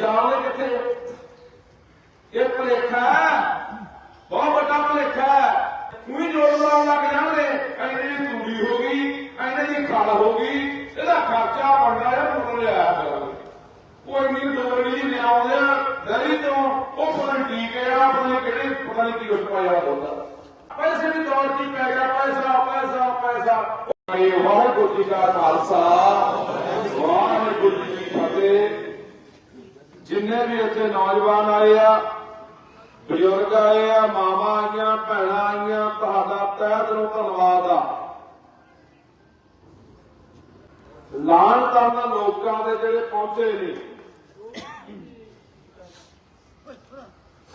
ਜਾਓਗੇ ਕਿੱਥੇ? ਇਹ ਭਲੇਖਾ ਬਹੁਤ ਵੱਡਾ ਭਲੇਖਾ ਉਹੀ ਜੋੜ ਲਾਉਣ ਲੱਗ ਜਾਣਗੇ ਕਹਿੰਦੇ ਜੀ ਤੂੜੀ ਹੋ ਗਈ, ਕਹਿੰਦੇ ਜੀ ਖਲ ਹੋ ਗਈ। ਇਹਦਾ ਖਰਚਾ ਬਣਦਾ ਹੈ, ਮੁੱਲ ਲਿਆ ਕਰਾਂਗੇ ਕੋਈ ਨਹੀਂ ਡੋਰੀ ਲਿਆਉਂਦੇ ਦਰੀ ਤੋਂ ਉਹ ਪਤਾ ਨੀ ਕੀ ਗਿਆ ਪਤਾ ਕਿਹੜੇ, ਪਤਾ ਨਹੀਂ ਕੀ ਕੁਛ ਪਾਇਆ ਹੁੰਦਾ। ਪੈਸੇ ਦੀ ਦੌੜ ਕੀ ਪੈ ਗਿਆ? ਪੈਸਾ ਪੈਸਾ ਪੈਸਾ। ਵਾਹਿਗੁਰੂ ਜੀ ਦਾ ਖਾਲਸਾ। ਵਾਹਿਗੁਰੂ ਜੀ ਕੀ ਫਤਿਹ। ਜਿੰਨੇ ਵੀ ਇੱਥੇ ਨੌਜਵਾਨ ਆਏ ਆ, ਬਜ਼ੁਰਗ ਆਏ ਆ, ਮਾਵਾਂ ਆਈਆਂ, ਭੈਣਾਂ ਆਈਆਂ, ਤੁਹਾਡਾ ਤਹਿ ਦਿਲੋਂ ਧੰਨਵਾਦ ਆ। ਲਾਣ ਤਾਂ ਲੋਕਾਂ ਦੇ ਜਿਹੜੇ ਪਹੁੰਚੇ ਨੇ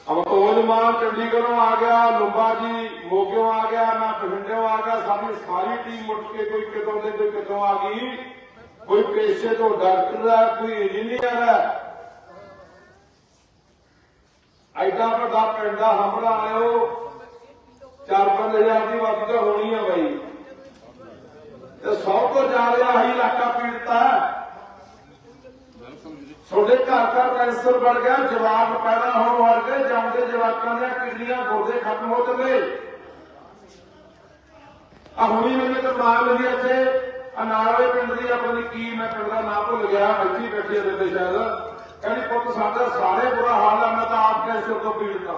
ਅਮਤੋਜ ਮਾਨ ਚੰਡੀਗੜ੍ਹੋਂ ਆ ਗਿਆ, ਲੁੰਬਾ ਜੀ ਮੋਗਿਓਂ ਆ ਗਿਆ, ਮੈਂ ਬਠਿੰਡਿਓਂ ਆ ਗਿਆ, ਸਾਡੀ ਸਾਰੀ ਟੀਮ ਉੱਠ ਕੇ ਕੋਈ ਕਿਤੋਂ ਦੇ ਕੋਈ ਕਿਤੋਂ ਆ ਗਈ। ਕੋਈ ਪੇਸ਼ੇ ਤੋਂ ਡਾਕਟਰ ਹੈ, ਕੋਈ ਇੰਜੀਨੀਅਰ ਹੈ ਐਡਾ ਵੱਡਾ ਪਿੰਡ ਦਾ ਹਮਲਾ ਆਇਓ। ਚਾਰ ਪੰਜ ਹਜ਼ਾਰ ਦੀ ਵਾਦੀ ਹੋਣੀ ਆ ਬਾਈ। ਤੇ ਸਭ ਤੋਂ ਜ਼ਿਆਦਾ ਆਹੀ ਇਲਾਕਾ ਪੀੜਤਾ ਤੁਹਾਡੇ ਘਰ ਘਰ ਕੈਂਸਰ ਵੱਧ ਗਿਆ, ਜਵਾਕ ਪੈਦਾ ਹੋਣ ਵਾਲੇ ਜਾਂਦੇ ਜਵਾਕਾਂ ਦੀਆਂ ਕਿਡਨੀਆਂ ਗੁਰਦੇ ਖਤਮ ਹੋ ਚੱਲੇ ਆ ਹੁਣੀ ਮੈਨੂੰ ਤਾਂ ਮਾਂ ਮਿਲੀ ਇੱਥੇ ਅਨਾਲੇ ਪਿੰਡ ਦੀ ਆਪਣੀ ਕੀ, ਮੈਂ ਪਿੰਡ ਦਾ ਨਾਂ ਭੁੱਲ ਗਿਆ, ਇੱਥੇ ਹੀ ਬੈਠੀ ਹੁੰਦੇ ਤੇ ਸ਼ਾਇਦ। ਕਹਿੰਦੀ ਪੁੱਤ ਸਾਡਾ ਸਾਰੇ ਬੁਰਾ ਹਾਲ ਆ, ਮੈਂ ਤਾਂ ਆਪ ਕੈਂਸਰ ਤੋਂ ਪੀੜਤ ਹਾਂ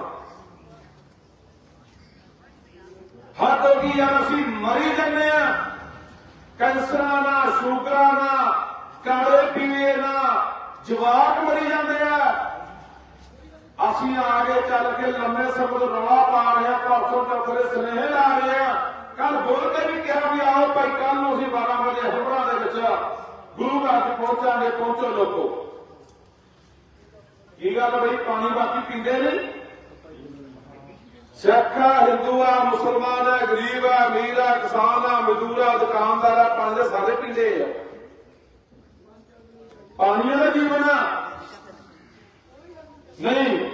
ਹੱਦ ਹੋ ਗਈ ਯਾਰ ਅਸੀਂ ਮਰੀ ਜੰਨੇ ਆ। ਕੈਂਸਰਾਂ ਨਾਲ ਸ਼ੂਗਰਾਂ ਨਾਲ ਕਾਲੇ ਪੀਵੇ ਨਾਲ ਜਵਾਕ ਮਰੀ ਜਾਂਦੇ ਆ। ਅਸੀਂ ਆਗੇ ਚੱਲ ਕੇ ਲੰਮੇ ਸਮੇਂ ਤੋਂ ਰਵਾ ਪਾ ਰਹੇ ਆ, ਪਰਸੋਂ ਚੌਥਰੇ ਸਨੇਹ ਲਾ ਰਹੇ ਆ। ਕੱਲ ਬੋਲ ਕੇ ਵੀ ਕਿਹਾ ਵੀ ਆਓ ਭਾਈ ਕੱਲ ਨੂੰ ਅਸੀਂ 12 ਵਜੇ ਹਮਰਾ ਦੇ ਵਿੱਚ ਗੁਰੂ ਘਰ ਚ ਪਹੁੰਚਾਂਗੇ, ਪਹੁੰਚੋ ਲੋਕੋ। ਕੀ ਗੱਲ ਬਈ? ਪਾਣੀ ਬਾਕੀ ਪੀਂਦੇ ਨੇ? ਸਿੱਖ ਹਿੰਦੂ ਆ ਮੁਸਲਮਾਨ ਆ, ਗਰੀਬ ਆ, ਅਮੀਰ ਆ, ਕਿਸਾਨ ਆ, ਮਜ਼ਦੂਰ ਆ, ਦੁਕਾਨਦਾਰ ਆ, ਪਾਣੀ ਸਾਰੇ ਪੀਂਦੇ ਆ। ਪਾਣੀਆਂ ਦਾ ਜੀਵਨ ਆ। ਨਹੀਂ,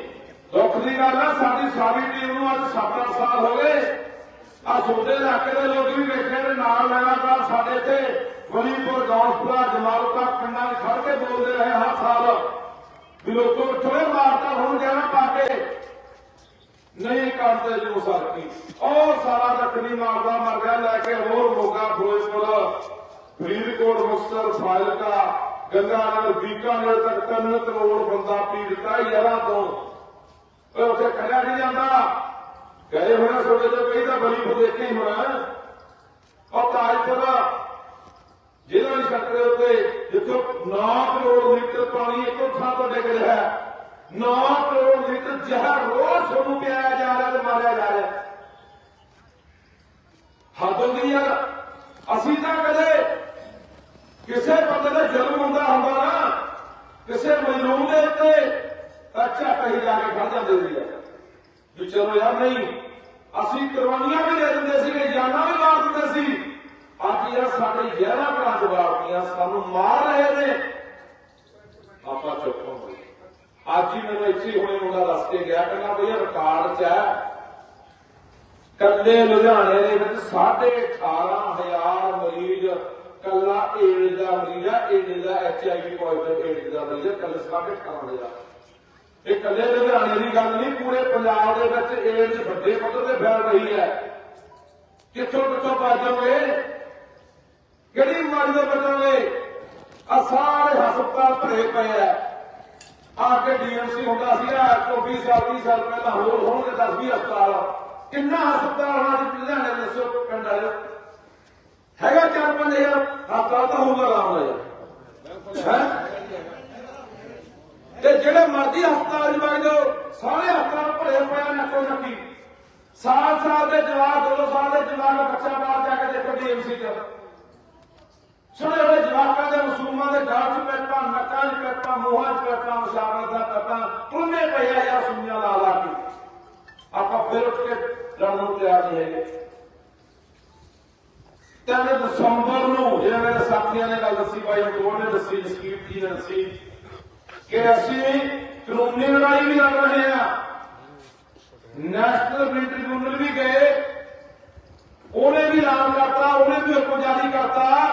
ਦੁੱਖ ਦੀ ਗੱਲ ਆ, ਸਾਡੀ ਸਾਰੀ ਟੀਮ ਨੂੰ ਅੱਜ 7 ਸਾਲ ਹੋ ਗਏ। ਆ ਸੋਦੇ ਇਲਾਕੇ ਦੇ ਲੋਕ ਵੀ ਵੇਖੇ ਨੇ, ਨਾਲ ਲਗਾਤਾਰ ਸਾਡੇ ਇੱਥੇ ਵਲੀਪੁਰ ਗੌਸਪੁਰਾ ਜਮਾਲਪੁਰਾ ਪਿੰਡਾਂ 'ਚ ਖੜ ਕੇ ਬੋਲਦੇ ਰਹੇ ਹਰ ਸਾਲ। ਵੀ ਲੋਕੋ ਥੋੜੇ ਮਾਰਤਾ ਹੁਣ ਜਾਣਾ ਪਾ ਕੇ ਨਹੀਂ ਕਰਦੇ ਜੋ ਸਰਕੀ ਉਹ ਸਾਰਾ ਰੱਖਣੀ ਮਾਰਦਾ ਮਰ ਗਿਆ, ਲੈ ਕੇ ਹੋਰ ਮੋਗਾ, ਫਿਰੋਜ਼ਪੁਰ। ਫਰੀਦਕੋਟ, ਮੁਕਤਸਰ, ਫਾਜ਼ਿਲਕਾ, ਗੰਗਾਨਗਰ, ਬੀਕਾਨੇਰ ਤੱਕ ਤਿੰਨ ਕਰੋੜ ਬੰਦਾ ਪੀੜਤਾ ਯਾਰਾਂ ਤੋਂ। ਉਹ ਉੱਥੇ ਖੜਿਆ ਨਹੀਂ ਜਾਂਦਾ। ਗਏ ਹੋਣਾ ਛੋਟੇ ਜਿਹੇ ਕਈ ਤਾਂ ਬਲੀ ਕੋ ਦੇਖੇ ਹੀ ਹੋਣਾ। ਉਹ ਤਾਜਪੁਰ, ਜ਼ਿਲ੍ਹਾ ਦੀ ਸੱਤ ਉੱਤੇ ਦੇਖੋ 9 ਕਰੋੜ ਲੀਟਰ ਪਾਣੀ ਇੱਕੋ ਥਾਂ ਤੋਂ ਡਿੱਗ ਰਿਹਾ ਹੈ। 9 ਕਰੋੜ ਲੀਟਰ ਜ਼ਹਿਰ ਰੋਜ਼ ਤੁਹਾਨੂੰ ਪਿਆਇਆ ਜਾ ਰਿਹਾ ਤੇ ਮਾਰਿਆ ਜਾ ਰਿਹਾ ਹੱਦ ਹੁੰਦੀ ਯਾਰ ਅਸੀਂ ਤਾਂ ਕਦੇ ਕਿਸੇ ਬੰਦੇ ਦਾ ਜਨਮ ਹੁੰਦਾ ਹੁੰਦਾ ਨਾ, ਕਿਸੇ ਮਜ਼ਲੂਮ ਦੇ ਉੱਤੇ ਅੱਛਾ ਕਹੀ ਜਾ ਕੇ ਖੜ ਜਾਂਦੇ ਸੀ ਵੀ ਚਲੋ ਯਾਰ, ਨਹੀਂ। ਅਸੀਂ ਕੁਰਬਾਨੀਆਂ ਵੀ ਦੇ ਦਿੰਦੇ ਸੀਗੇ, ਜਾਨਾਂ ਵੀ ਮਾਰ ਦਿੰਦੇ ਸੀ। ਅੱਜ ਯਾਰ ਸਾਡੇ ਜ਼ਹਿਰਾਂ ਭਰਾ ਜਵਾਬੀਆਂ ਸਾਨੂੰ ਮਾਰ ਰਹੇ ਨੇ, ਆਪਾਂ ਚੁੱਪ ਹੋ ਗਏ। ਅੱਜ ਹੀ ਮੈਨੂੰ ਇੱਥੇ ਹੁਣੇ ਮੁੰਡਾ ਦੱਸ ਕੇ ਗਿਆ, ਕਹਿੰਦਾ ਬਈ ਰਿਕਾਰਡ 'ਚ ਹੈ ਕੱਲੇ ਲੁਧਿਆਣੇ ਦੇ ਵਿੱਚ 18500 ਮਰੀਜ਼ ਕੱਲਾ ਏਡਜ਼ ਦਾ ਮਰੀਜ਼ ਆ ਏਡਜ਼ ਦਾ ਐਚਆਈਵੀ ਪੋਜ਼ਿਟਿਵ ਏਡਜ਼ ਦਾ ਮਰੀਜ਼ ਆ ਕੱਲੇ 18500 ਦਾ ਇਹ ਕੱਲੇ ਲੁਧਿਆਣੇ ਦੀ ਗੱਲ ਨਹੀਂ, ਪੂਰੇ ਪੰਜਾਬ ਦੇ ਵਿੱਚ ਏਡਜ਼ ਵੱਡੇ ਪੱਧਰ ਤੇ ਫੈਲ ਰਹੀ ਹੈ। ਕਿੱਥੋਂ ਕਿੱਥੋਂ ਬਚੋਗੇ ਕਿਹੜੀ ਬਿਮਾਰੀ ਤੋਂ ਬਚੋਗੇ ਆ ਸਾਰੇ ਹਸਪਤਾਲ ਭਰੇ ਪਏ ਆ। ਆ ਕੇ ਡੀਐਮਸੀ ਹੁੰਦਾ ਸੀਗਾ 24 ਸਾਲ 30 ਸਾਲ ਪਹਿਲਾਂ ਹੋਰ ਹੋਣਗੇ 10 20 ਹਸਪਤਾਲ। ਕਿੰਨਾ ਹਸਪਤਾਲ ਹੋਣਾ ਸੀ ਲੁਧਿਆਣੇ ਦੇ ਦੱਸੋ ਪਿੰਡ ਵਾਲੇ? ਹੈਗਾ ਚਾਰ ਪੰਜ ਹਜ਼ਾਰ? ਹਸਪਤਾਲ ਤਾਂ ਹੋਊਗਾ ਆਰਾਮ ਹੈ? ਤੇ ਜਿਹੜੇ ਮਰਜ਼ੀ ਹਸਪਤਾਲ 'ਚ ਵਗ ਜਾਓ, ਸਾਰੇ ਹਸਪਤਾਲ ਭਰੇ ਪਏ ਨੱਕੋ ਨੱਕੀ ਸਾਲ ਸਾਲ ਦੇ ਜਵਾਬ ਦੋ ਸਾਲ ਦੇ ਜਵਾਬ ਬੱਚਾ ਬਾਹਰ ਜਾ ਕੇ ਦੇਖੋ ਡੀਐਮਸੀ 'ਚ। ਛੋਟੇ ਛੋਟੇ ਜਵਾਕਾਂ ਦੇ ਮਸੂਮਾਂ ਦੇ ਗਾਲ 'ਚ ਪੈਪਾਂ ਨੱਕਾਂ 'ਚ ਪੈਪਾਂ ਮੂੰਹਾਂ 'ਚ ਪੈਪਾਂ ਮੁਸ਼ਾਵਰ ਦਾ ਪੈਪਾਂ ਉਹਨੇ ਪਿਆ ਯਾਰ ਸੁਣੀਆਂ ਲਾ ਲਾ ਕੇ। ਆਪਾਂ ਫਿਰ ਉੱਠ ਕੇ ਲੜਨ ਨੂੰ ਤਿਆਰ ਨਹੀਂ ਹੈਗੇ। ਤਿੰਨ ਦਸੰਬਰ ਨੂੰ ਜਿਹੜਾ ਮੇਰੇ ਸਾਥੀਆਂ ਨੇ ਗੱਲ ਦੱਸੀ ਬਾਈ ਕੋਲ ਨੇ ਦੱਸੀ ਜਸਕੀਰ ਜੀ ਨੇ ਦੱਸੀ ਕਿ ਅਸੀਂ ਕਾਨੂੰਨੀ ਲੜਾਈ ਵੀ ਲੜ ਰਹੇ ਹਾਂ ਨੈਸ਼ਨਲ ਗ੍ਰੀਨ ਟ੍ਰਿਬਿਊਨਲ ਵੀ ਗਏ, ਉਹਨੇ ਵੀ ਐਲਾਨ ਕਰਤਾ, ਉਹਨੇ ਵੀ ਹੁਕਮ ਜਾਰੀ ਕਰਤਾ।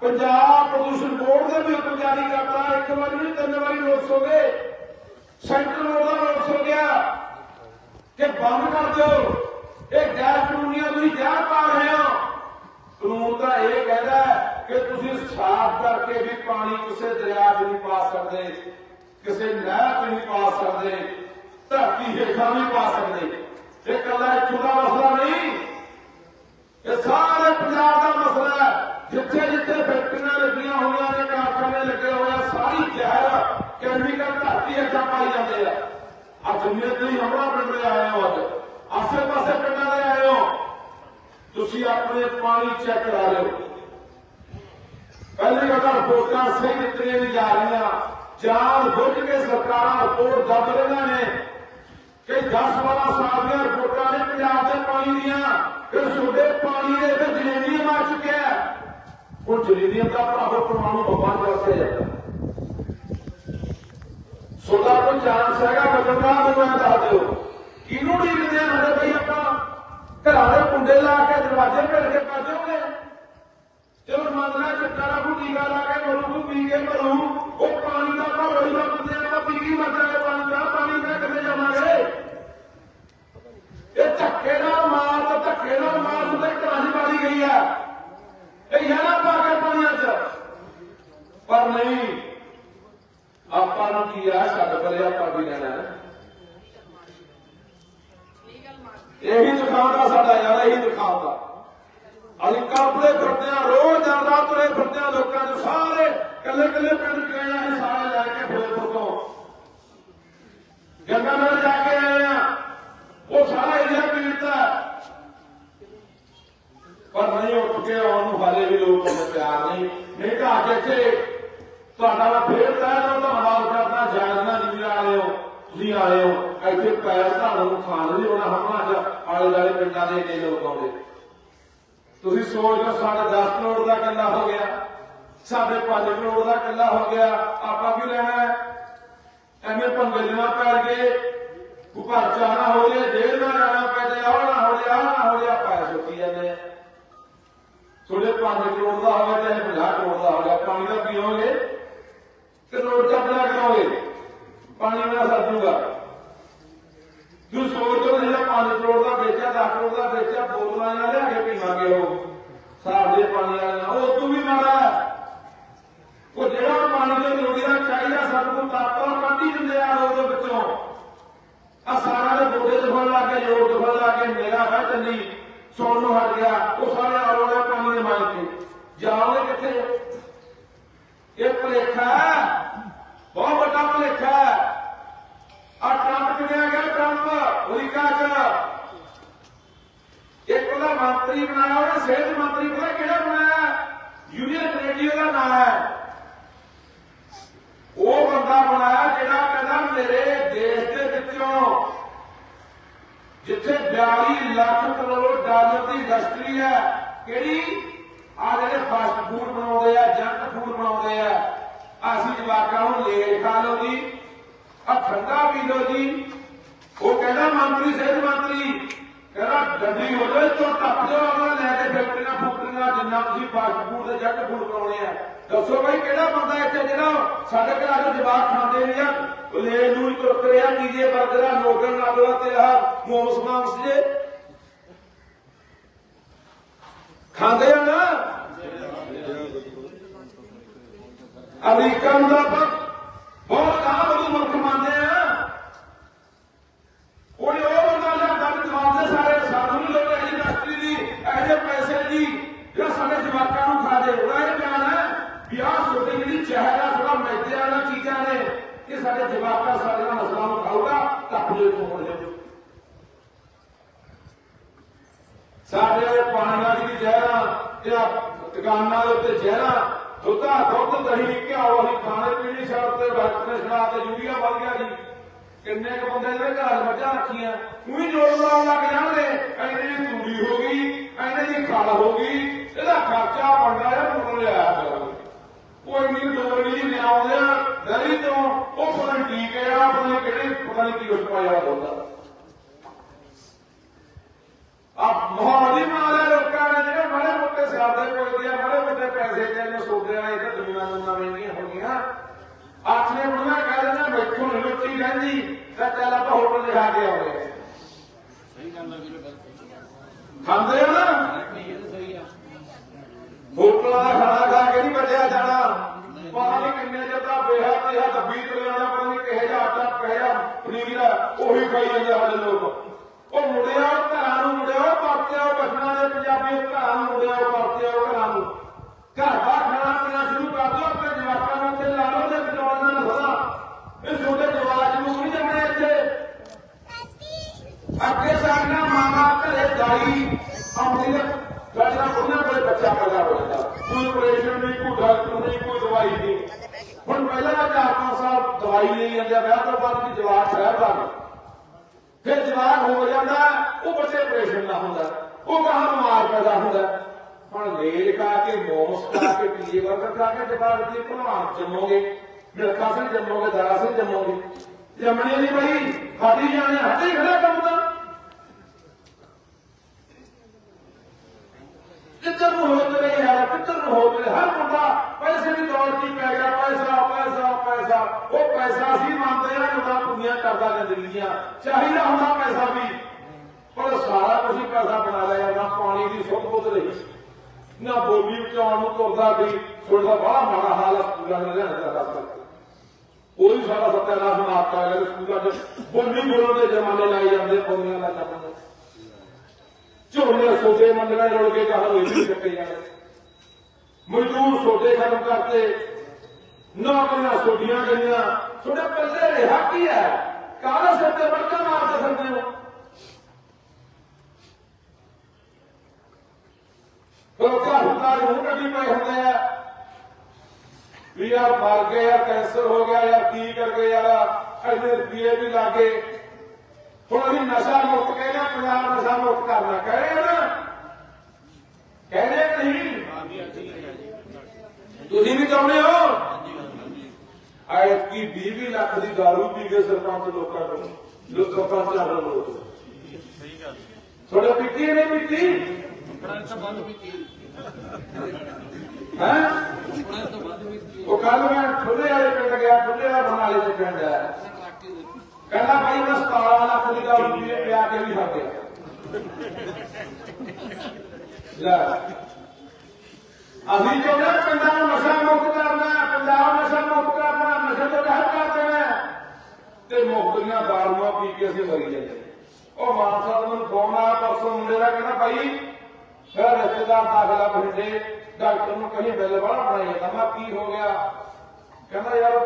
ਪੰਜਾਬ ਪ੍ਰਦੂਸ਼ਣ ਬੋਰਡ ਦੇ ਵੀ ਹੁਕਮ ਜਾਰੀ ਕਰਤਾ ਇੱਕ ਵਾਰੀ ਨਹੀਂ, ਤਿੰਨ ਵਾਰੀ ਨੋਟਿਸ ਹੋ ਗਏ। ਸੈਂਟਰ ਦਾ ਰੋਸ ਹੋ ਗਿਆ ਕਿ ਬੰਦ ਕਰ ਦਿਓ। ਇਹ ਗੈਰ ਕਾਨੂੰਨੀਆਂ ਤੁਸੀਂ ਜ਼ਹਿਰ ਪਾ ਰਹੇ ਹੋ। ਕਾਨੂੰਨ ਤਾਂ ਇਹ ਕਹਿੰਦਾ ਕਿ ਤੁਸੀਂ ਸਾਫ਼ ਕਰਕੇ ਵੀ ਪਾਣੀ ਕਿਸੇ ਦਰਿਆ 'ਚ ਨਹੀਂ ਪਾ ਸਕਦੇ, ਕਿਸੇ ਨਹਿਰ 'ਚ ਨਹੀਂ ਪਾ ਸਕਦੇ, ਧਰਤੀ ਹੇਠਾਂ ਨਹੀਂ ਪਾ ਸਕਦੇ। ਇਹ ਕੱਲਾ ਇੱਥੋਂ ਦਾ ਮਸਲਾ ਨਹੀਂ। ਇਹ ਸਾਰੇ ਪੰਜਾਬ ਦਾ ਮਸਲਾ ਹੈ। ਜਿੱਥੇ ਜਿੱਥੇ ਫੈਕਟਰੀਆਂ ਲੱਗੀਆਂ ਹੋਈਆਂ ਨੇ, ਕਾਰਖਾਨੇ ਲੱਗੇ ਹੋਇਆ ਆ, ਸਾਰੀ ਜ਼ਹਿਰ ਕੈਮੀਕਲ ਧਰਤੀ ਹੇਠਾਂ ਪਾਈ ਜਾਂਦੇ ਆ। ਅੱਜ ਜਿੰਨੇ ਤੁਸੀਂ ਹਮਲਾ ਪਿੰਡ ਦੇ ਆਏ ਹੋ ਅੱਜ। ਆਸੇ ਪਾਸੇ ਪਿੰਡਾਂ ਦੇ ਆਏ ਹੋ। ਤੁਸੀਂ ਆਪਣੇ ਪਾਣੀ ਚੈੱਕ ਕਰਾ ਲਿਓ ਪਹਿਲੀ ਗੱਲ ਰਿਪੋਰਟਾਂ ਸਹੀ ਦਿੱਤੀਆਂ ਨਹੀਂ ਜਾ ਰਹੀਆਂ, ਜਾਣ ਬੁੱਝ ਕੇ ਸਰਕਾਰਾਂ ਰਿਪੋਰਟ ਦੱਬ ਰਹੀਆਂ ਨੇ, ਕਿ 10 12 ਸਾਲ ਦੀਆਂ ਰਿਪੋਰਟਾਂ ਨੇ ਪੰਜਾਬ ਦੇ ਪਾਣੀ ਦੀਆਂ ਕਿ ਤੁਹਾਡੇ ਪਾਣੀ ਦੇ ਵਿੱਚ ਜਲੇਬੀਆਂ ਮਾਰ ਚੁੱਕਿਆ। ਹੈ। ਹੁਣ ਜਲੇਬੀਆਂ ਦਾ ਭਰਾਵੋ ਪਰਮਾਣੂ ਬੰਬਾਂ ਕਰਦੇ ਸੋਦਾ ਕੋਈ ਚਾਂਸ ਹੈਗਾ ਬਦਲਣ ਮੈਨੂੰ ਇਹ ਦੱਸ ਦਿਓ, ਕਿਹਨੂੰ ਡੀਕਦੇ ਆ ਸਾਡੇ ਬਈ ਆਪਾਂ? ਘਰਾਂ ਦੇ ਕੁੰਡੇ ਲਾ ਕੇ, ਦਰਵਾਜ਼ੇ ਭੇਜ ਕੇ ਪਾ ਦਿਓਗੇ? ਚਲੋ ਮੰਨ ਲਾ ਚਿੱਟਾ ਦਾ ਕੋਈ ਟੀਕਾ ਲਾ ਕੇ ਮਰੂ ਨੂੰ ਪੀ ਕੇ ਮਰੂ, ਉਹ ਪਾਣੀ ਦਾ ਘਰ ਹੋਈ ਬੰਦੇ ਆਪਾਂ ਪੀ ਕੇ ਮਰ ਪਾਣੀ ਦਾ ਪਾਣੀ ਦਾ ਕਿੱਥੇ ਜਾਵਾਂਗੇ? ਇਹ ਧੱਕੇ ਨਾਲ ਮਾਰ, ਤੇ ਧੱਕੇ ਨਾਲ ਮਾਰ, ਉਹਦੇ ਘਰਾਂ 'ਚ ਮਾਰੀ ਗਈ ਆ ਇਹ ਯਾਰਾ ਪਾ ਕੇ ਪਾਣੀਆਂ 'ਚ ਪਰ ਨਹੀਂ ਆਪਾਂ ਨੂੰ ਕੀ ਆ? ਛੱਡ ਪਰੇ ਆਪਾਂ ਵੀ ਲੈਣਾ ਹੈ। ਇਹੀ ਦਿਖਾਉਂਦਾ ਸਾਡਾ ਯਾਰ, ਇਹੀ ਦਿਖਾਉਂਦਾ ਅਸੀਂ ਕਾਪੜੇ ਫਿਰਦੇ ਰੋਜ਼ ਦਾ ਰਾਤ ਤੁਰੇ ਫਿਰਦੇ ਲੋਕਾਂ ਦੇ ਸਾਰੇ ਕੱਲੇ ਕੱਲੇ ਪਿੰਡ ਗਏ ਆ ਸਾਰੇ ਲੈ ਕੇ ਫਿਰੋਜ਼ਪੁਰ ਤੋਂ। ਗੰਗਾ ਨਾਲ ਜਾ ਕੇ ਆਏ ਆ। ਉਹ ਸਾਰਾ ਏਰੀਆ ਪੀੜਤਾ ਪਰ ਨਹੀਂ ਉੱਠ ਕੇ ਆਉਣ ਨੂੰ ਹਾਲੇ ਵੀ ਲੋਕ ਉਹਦੇ ਪਿਆਰ ਨਹੀਂ। ਨਹੀਂ ਤਾਂ ਅੱਜ ਇੱਥੇ ਤੁਹਾਡਾ ਮੈਂ ਫੇਰ ਤੈਅ ਤੋਂ ਧੰਨਵਾਦ ਕਰਦਾ ਜਾਗਣਾ ਨਹੀਂ ਆਏ ਹੋ, ਤੁਸੀਂ ਆਏ ਹੋ, ਇੱਥੇ ਪੈਰ ਤੁਹਾਨੂੰ ਖਾਣ ਨਹੀਂ ਹੋਣਾ ਹਮਲਾ ਚ, ਆਲੇ ਦੁਆਲੇ ਪਿੰਡਾਂ ਦੇ ਇੰਨੇ ਲੋਕ ਆਉਂਦੇ। ਤੁਸੀਂ ਸੋਚ ਲਓ, ਸਾਡਾ 10 ਕਰੋੜ ਦਾ ਕੱਲਾ ਹੋ ਗਿਆ, ਸਾਡੇ 5 ਕਰੋੜ ਦਾ ਕੱਲਾ ਹੋ ਗਿਆ, ਆਪਾਂ ਕੀ ਲੈਣਾ ਐਵੇਂ ਪੰਗੇ ਜਨਾ ਪੈ ਗਏ ਉੱਪਰ ਚਾਣਾ ਹੋ ਗਿਆ ਜੇਲ੍ਹ ਨਾ ਜਾਣਾ ਪੈ ਜਾਏ ਆਹ ਨਾ ਹੋ ਜਾ, ਆਹ ਨਾ ਹੋ ਜਾ ਪੈਸੇ ਚੁੱਕੀ ਜਾਂਦੇ ਆ ਥੋੜੇ 5 ਕਰੋੜ ਦਾ ਹੋਵੇ ਤੇ 50 ਕਰੋੜ ਦਾ ਹੋ ਗਿਆ ਪਾਣੀ ਦਾ ਪੀਓਗੇ। ਤੇ ਰੋਡ ਚੱਪਲਾ ਕਰੋਗੇ ਪਾਣੀ ਨਾਲ ਸਰ ਜੂਗਾ। ਤੂੰ ਸੋਚ ਲਓ ਜਿਹੜਾ 5 ਕਰੋੜ ਦਾ ਵੇਚਿਆ 10 ਕਰੋੜ ਦਾ ਵੇਚਿਆ, ਬੋਤਲਾਂ ਨਾਲ ਲਿਆ ਕੇ ਪੀਵਾਂਗੇ ਉਹ। ਸਾਫ਼ ਦੇ ਪਾਣੀ ਵਾਲੇ ਉਹ ਤੂੰ ਵੀ ਮਾੜਾ ਉਹ ਜਿਹੜਾ ਪਾਣੀ ਦੇ ਲੋੜੀ ਦਾ ਚਾਹੀਦਾ ਸਾਨੂੰ ਕੋਲ ਕੱਢੀ ਦਿੰਦੇ ਆ ਉਹਦੇ ਵਿੱਚੋਂ। ਆ ਸਾਰਾ ਦੇ ਗੋਡੇ ਦੁਖਣ ਲੱਗ ਗਏ ਜੋੜ ਦੁਖਣ ਲੱਗ ਗਏ ਮੇਰਾ ਹੈ ਚੱਲੀ ਸੌਣ ਨੂੰ ਹਟ ਗਿਆ। ਉਹ ਸਾਰੇ ਆਲੋੜੇ ਪਾਣੀ ਦੇ ਮਾਰ ਕੇ। ਜਾਓਗੇ ਕਿੱਥੇ? ਇਹ ਭਲੇਖਾ ਬਹੁਤ ਵੱਡਾ ਭਲੇਖਾ ਹੈ। ਆ ਟਰੰਪ ਚੁਣਿਆ ਗਿਆ? ਟਰੰਪ ਅਮਰੀਕਾ ਚ ਇੱਕ ਉਹਦਾ ਮੰਤਰੀ ਬਣਾਇਆ ਉਹਨੇ ਸਿਹਤ ਮੰਤਰੀ ਪਤਾ ਕਿਹੜਾ ਬਣਾਇਆ ਯੂਨੀਅਨ ਕੈਨੇਡੀਆ ਦਾ ਨਾਮ ਹੈ। ਉਹ ਬੰਦਾ ਬਣਾਇਆ ਜਿਹੜਾ ਕਹਿੰਦਾ ਮੇਰੇ ਦੇਸ਼ ਦੇ ਵਿੱਚੋਂ ਜਿੱਥੇ 42 ਲੱਖ ਕਰੋੜ ਡਾਲਰ ਦੀ ਇੰਡਸਟਰੀ ਹੈ, ਕਿਹੜੀ? ਆ ਜਿਹੜੇ ਫਾਸਟ ਫੂਡ ਬਣਾਉਂਦੇ ਆ ਜੰਕ ਫੂਡ ਬਣਾਉਂਦੇ ਆ ਅਸੀਂ ਜਵਾਕਾਂ ਨੂੰ ਲੈ ਖਾ ਲਓ ਜੀ ਆ ਠੰਡਾ ਪੀ ਲਓ ਜੀ। ਉਹ ਕਹਿੰਦਾ, ਮੰਤਰੀ, ਸਿਹਤ ਮੰਤਰੀ, ਕਹਿੰਦਾ ਡੰਡੀ ਹੋ ਜਾਏ ਤੋਂ ਟੱਪ ਜਾਓ ਆਪਣਾ ਲੈ ਕੇ ਫੈਕਟਰੀਆਂ, ਫੁਕਟਰੀਆਂ, ਜਿੰਨਾ ਤੁਸੀਂ ਫਾਸਟ ਫੂਡ ਤੇ ਜੰਕ ਫੂਡ ਬਣਾਉਣੇ ਆ। ਦੱਸੋ ਭਾਈ ਕਿਹੜਾ ਬੰਦਾ ਇੱਥੇ ਜਿਹੜਾ ਸਾਡੇ ਘਰਾਂ ਦੇ ਜਵਾਕ ਖਾਂਦੇ ਨਹੀਂ ਆ? ਲੈ ਨੂੰ ਕੁਰਕਰੇ ਆ ਪੀਜੇ 버ਗਰ ਆ, ਤੇ ਆ ਮੋਮਸ ਮਾਮਸ ਜੇ। ਖਾਂਦੇ ਆ ਨਾ? ਅਮਰੀਕਾ ਨੂੰ ਤਾਂ ਬਹੁਤ ਆਮ ਉਹਨੂੰ ਮੁਲਕ ਮੰਨਦੇ ਆ ਉਹਨੇ ਉਹ ਬੰਦਾ ਲਿਆਂਦਾ ਵੀ ਜਵਾਬ ਦੇ ਸਾਰੇ ਸਾਨੂੰ ਨਹੀਂ ਲੋੜ ਹੈ ਇੰਡਸਟਰੀ ਦੀ ਇਹੋ ਜਿਹੇ ਪੈਸੇ ਦੀ ਜਿਹੜਾ ਸਾਡੇ ਜਵਾਕਾਂ ਨੂੰ ਖਾ ਦੇ ਉਹਦਾ ਇਹ ਬਿਆਨ ਹੈ ਵੀ ਆਹ ਛੋਟੀ ਜਿਹੜੀ ਜ਼ਹਿਰ ਆ ਥੋੜਾ ਮੈਦੇ ਵਾਲੀਆਂ ਚੀਜ਼ਾਂ ਨੇ ਇਹ ਸਾਡੇ ਜਵਾਕਾਂ ਸਾਡੇ ਨਾਲ ਨਸਲਾਂ ਨੂੰ ਖਾਊਗਾ ਤਾਂ ਜੇ ਤੋੜ ਦੇ ਸਾਡੇ ਵਾਲੇ ਪਾਣੀ ਨਾਲ ਜਿਹੜੀ ਜ਼ਹਿਰਾਂ ਜਾਂ ਦੁਕਾਨਾਂ ਦੇ ਉੱਤੇ ਜ਼ਹਿਰਾਂ ਦੁੱਧਾ ਦੁੱਧ ਦਹੀਂ ਘਿਓ ਅਸੀਂ ਖਾਣੇ ਪੀਣੇ ਛੱਡ ਤੇ ਡਾਕਟਰ ਨੇ ਛੜਾ ਤੇ ਯੂਰੀਆ ਵੱਧ ਗਿਆ ਜੀ ਕਿੰਨੇ ਕੁ ਬੰਦੇ ਦੇ ਘਰ ਮੱਝਾਂ ਰੱਖੀਆਂ। ਉਹੀ ਜੋੜ ਲਾਉਣ ਲੱਗ ਜਾਣਗੇ ਐਨੇ ਦੀ ਤੂੜੀ ਹੋ ਗਈ ਐਨੇ ਦੀ ਖਲ ਹੋ ਗਈ। ਇਹਦਾ ਖਰਚਾ ਬਣਦਾ ਹੈ ਮੁੱਲ ਲਿਆ ਕਰੋ। ਉਹ ਇੰਨੀ ਡੋਰੀ ਜੀ ਲਿਆਉਂਦੇ ਆ। ਤੋਂ ਉਹ ਪਤਾ ਨਹੀਂ ਕੀ ਕਿਹਾ, ਪਤਾ ਕਿਹੜੇ, ਪਤਾ ਨਹੀਂ ਕੀ ਕੁਛ ਪਾਇਆ ਹੁੰਦਾ ਆ ਮਾਹੌਲ ਹੀ ਬਣਾ ਲਿਆ ਲੋਕਾਂ ਨੇ ਜਿਹੜੇ ਬੜੇ ਮੋਟੇ ਸਿਆਦੇ ਪੁੱਛਦੇ ਆ, ਮਾੜੇ ਮੋਟੇ ਪੈਸੇ ਦੇ ਨੇ ਸੋਚਦੇ ਆ, ਇਹ ਤਾਂ ਨੂੰ ਨਵੀਆਂ ਹੋ ਗਈਆਂ ਆਥਨੇ ਬੁੜੀਆਂ ਕਹਿ ਦਿੰਦਾ ਮੈਥੋਂ ਰੋਟੀ ਰਹਿੰਦੀ ਕੇ ਆਉਂਦੇ ਆ ਸਹੀ ਗੱਲ ਆ। ਵੀਰੇ ਖਾਂਦੇ ਆ ਨਾ? ਹੋਟਲਾਂ ਦਾ ਖਾਣਾ ਖਾ ਕੇ ਨਹੀਂ ਬਚਿਆ ਜਾਣਾ। ਪਤਾ ਨਹੀਂ ਕਿੰਨੇ ਚਿਰ ਦਾ ਬੇਹਾ ਤੇ ਆ ਤੁਰਿਆ ਜਾਣਾ ਪਤਾ ਨਹੀਂ ਕਿਹੇ ਜਿਹਾ ਆਟਾ, ਕਿਹੇ ਜਿਹਾ ਪਨੀਰ ਆ, ਉਹੀ ਖਾਈ ਜਾਂਦੇ ਸਾਡੇ ਲੋਕ। ਉਹ ਮੁੰਡਿਆ ਘਰਾਂ ਨੂੰ ਮੁੰਡਿਆ ਪਰਤਿਆ ਬਚਣਾ ਦੇ ਪੰਜਾਬੀ ਘਰਾਂ ਨੂੰ ਮੁੰਡਿਆ ਪਰਤਿਆ ਘਰਾਂ ਨੂੰ। ਘਰ ਦਾ ਖਾਣਾ ਪੀਣਾ ਸ਼ੁਰੂ ਕਰ ਦਿਓ, ਆਪਣੇ ਜਵਾਕਾਂ ਨੂੰ ਤੇ ਲਾ ਲਓ, ਤੇ ਬਚਾਉਣ ਦਾ ਨਸਾ ਇਹ ਛੋਟੇ ਜਵਾਕ ਨੂੰ ਨਹੀਂ ਜੰਮਣੇ ਇੱਥੇ ਅੱਗੇ ਸਾਡੀਆਂ ਮਾਂ ਘਰੇ ਦਾਈ ਉਹਨਾਂ ਕੋਲੇ ਬੱਚਾ ਪੈਦਾ ਹੋ ਜਾਂਦਾ। ਕੋਈ ਆਪਰੇਸ਼ਨ ਨਹੀਂ, ਕੋਈ ਡਾਕਟਰ ਨਹੀਂ, ਕੋਈ ਦਵਾਈ ਨਹੀਂ। ਹੁਣ ਪਹਿਲਾਂ ਦਾ ਚਾਰ ਦਵਾਈ ਲਈ ਜਾਂਦੇ ਵਿਆਹ ਤੋਂ ਬਾਅਦ ਵੀ ਜਵਾਬ ਠਹਿਰਦਾ ਫਿਰ ਜਵਾਬ ਹੋ ਜਾਂਦਾ, ਉਹ ਬੱਚੇ ਆਪਰੇਸ਼ਨ ਦਾ ਹੁੰਦਾ। ਉਹ ਕਹਾਂ ਬਿਮਾਰ ਪੈਦਾ ਹੁੰਦਾ। ਹੁਣ ਲੇਜ ਖਾ ਕੇ, ਮੋਮਸ ਖਾ ਕੇ ਪੀਏ ਵਰਗਾ ਖਾ ਕੇ ਜਵਾਬ ਦੀ ਭਲਵਾਨ ਜੰਮੋਗੇ ਮਿਲਖਾ ਸਿੰਘ ਜੰਮੋਗੇ ਦਾਰਾ ਸਿੰਘ ਜੰਮੋਗੇ। ਜੰਮਣੇ ਨਹੀਂ ਬਈ, ਖਾਦੀ ਜਾਣੇ, ਹੱਥੇ ਖੜਾ ਕੰਮ ਦਾ ਕਿੱਧਰ ਨੂੰ ਹੋ ਤੇਰੇ ਯਾਰ, ਕਿੱਧਰ ਨੂੰ ਹੋ ਤੇਰੇ? ਹਰ ਬੰਦਾ ਪੈਸੇ ਦੀ ਦੌੜ ਦੀ ਪੈ ਗਿਆ, ਪੈਸਾ ਪੈਸਾ ਪੈਸਾ। ਉਹ ਪੈਸਾ ਅਸੀਂ ਮੰਨਦੇ ਆ ਜਿਹੜਾ ਦੁਨੀਆ ਕਰਦਾ ਜ਼ਿੰਦਗੀ ਦੀਆਂ। ਚਾਹੀਦਾ ਹੁੰਦਾ ਪੈਸਾ ਵੀ। ਪਰ ਸਾਰਾ ਕੁਝ ਪੈਸਾ ਬਣਾ ਲਿਆ, ਨਾ ਪਾਣੀ ਦੀ ਸੁੱਧ ਬੁੱਧ ਰਹੀ ਨਾ ਬੋਲੀ ਬਚਾਉਣ ਨੂੰ ਤੁਰਦਾ ਵੀ। ਸੁਣਦਾ ਬੜਾ ਮਾੜਾ ਹਾਲ ਆ, ਸਕੂਲਾਂ ਦੇ ਰਹਿਣ ਦਾ ਦਫ਼ਤਰ ਕੋਈ ਸਾਡਾ ਸੱਤਿਆਨਾਸ਼ ਮਾਰਤਾ ਗਿਆ ਸਕੂਲਾਂ 'ਚ ਬੋਲੀ ਬੋਲਣ ਦੇ ਜਮਾਨੇ ਲਾਈ ਜਾਂਦੇ ਬੋਲੀਆਂ ਦਾ ਕੰਮ ਝੋਨੇ ਸੋਦੇ ਮੰਗਣਾ ਰੋਲ ਕੇ ਕਹਾਂ ਇਹ ਵੀ ਚੱਕੇ ਜਾਣੇ ਮਜ਼ਦੂਰ ਸੋਦੇ ਖਤਮ ਕਰਤੇ, ਨੌਕਰੀਆਂ ਸੋਡੀਆਂ ਗਈਆਂ। ਤੁਹਾਡੇ ਪੱਲੇ ਰਿਹਾ ਕੀ ਹੈ ਕਾਹਦਾ ਸਿਰ ਤੇ ਵੜਕਾ ਮਾਰਦੇ ਫਿਰਦੇ ਹੋ? ਲੋਕਾਂ ਹੁਕਮਾਂ ਨੂੰ ਕੱਢੀ ਪਏ ਹੁੰਦੇ ਆ। ਵੀ ਯਾਰ ਮਰ ਗਏ ਯਾਰ ਕੈਂਸਰ ਹੋ ਗਿਆ ਯਾਰ ਕੀ ਕਰ ਗਏ ਯਾਰ ਐਨੇ ਰੁਪਏ ਵੀ ਲਾਗੇ ਹੁਣ ਅਸੀਂ ਨਸ਼ਾ ਮੁਕਤ ਕਹਿੰਦੇ ਹਾਂ, ਪੰਜਾਬ ਨਸ਼ਾ ਮੁਕਤ ਕਰਨਾ। ਕਹੇ ਨਾ ਕਹਿੰਦੇ ਕਿ ਨਹੀਂ? ਹਾਂਜੀ ਤੁਸੀਂ ਵੀ ਚਾਹੁੰਦੇ ਹੋ? ਆਇਤ 20 ਲੱਖ ਦੀ ਦਾਰੂ ਪੀ ਕੇ ਸਰਪੰਚ ਲੋਕਾਂ ਨੂੰ ਲੋਕ ਸਰਪੰਚ ਆਦਰ ਲੋਕ। ਸਹੀ ਗੱਲ ਥੋੜੇ ਪੀਤੀ ਨਹੀਂ ਪੀਤੀ ਉਹਨਾਂ ਤਾਂ ਬੰਦ ਕੀਤੀ ਹੈ? ਉਹ ਕੱਲ ਮੈਂ ਠੁੱਲੇ ਵਾਲੇ ਪਿੰਡ ਗਿਆ ਠੁੱਲੇ ਵਾਲਾ ਬਨਾਲੇ ਦੇ ਪਿੰਡ ਹੈ ਕਹਿੰਦਾ ਭਾਈ ਮੈਂ 17 ਲੱਖ ਦੀ ਦਾਰੂ ਪੀ ਕੇ ਪਿਆ ਕੇ ਵੀ ਖਾ ਲੈ। ਅਸੀਂ ਜੋ ਨਾ ਨਸ਼ਾ ਮੁਕਤ ਕਰਨਾ ਪੰਜਾਬ ਨਸ਼ਾ ਮੁਕਤ ਕਰਨਾ, ਨਸ਼ੇ ਤੋਂ ਰਹਿਤ ਕਰ ਦੇਣਾ ਤੇ ਮੁਕਤੀਆਂ ਦਾਰੂਆਂ ਪੀ ਕੇ ਅਸੀਂ ਮਰੀ ਜਾਂਦੇ ਉਹ ਮਾਨ ਸਾਹਿਬ ਨੂੰ ਫੋਨ ਆਇਆ ਪਰਸੋਂ, ਮੁੰਡੇ ਦਾ ਕਹਿੰਦਾ, ਭਾਈ ਫਿਰ ਰਿਸ਼ਤੇਦਾਰ ਦਾਖਲਾ ਬਠਿੰਡੇ, ਡਾਕਟਰ ਨੂੰ ਕਹੀ ਬਿੱਲ ਬੜਾ ਬਣਾਈ ਜਾਂਦਾ। ਮੈਂ ਕੀ ਹੋ ਗਿਆ? ਕਹਿੰਦਾ, ਯਾਰ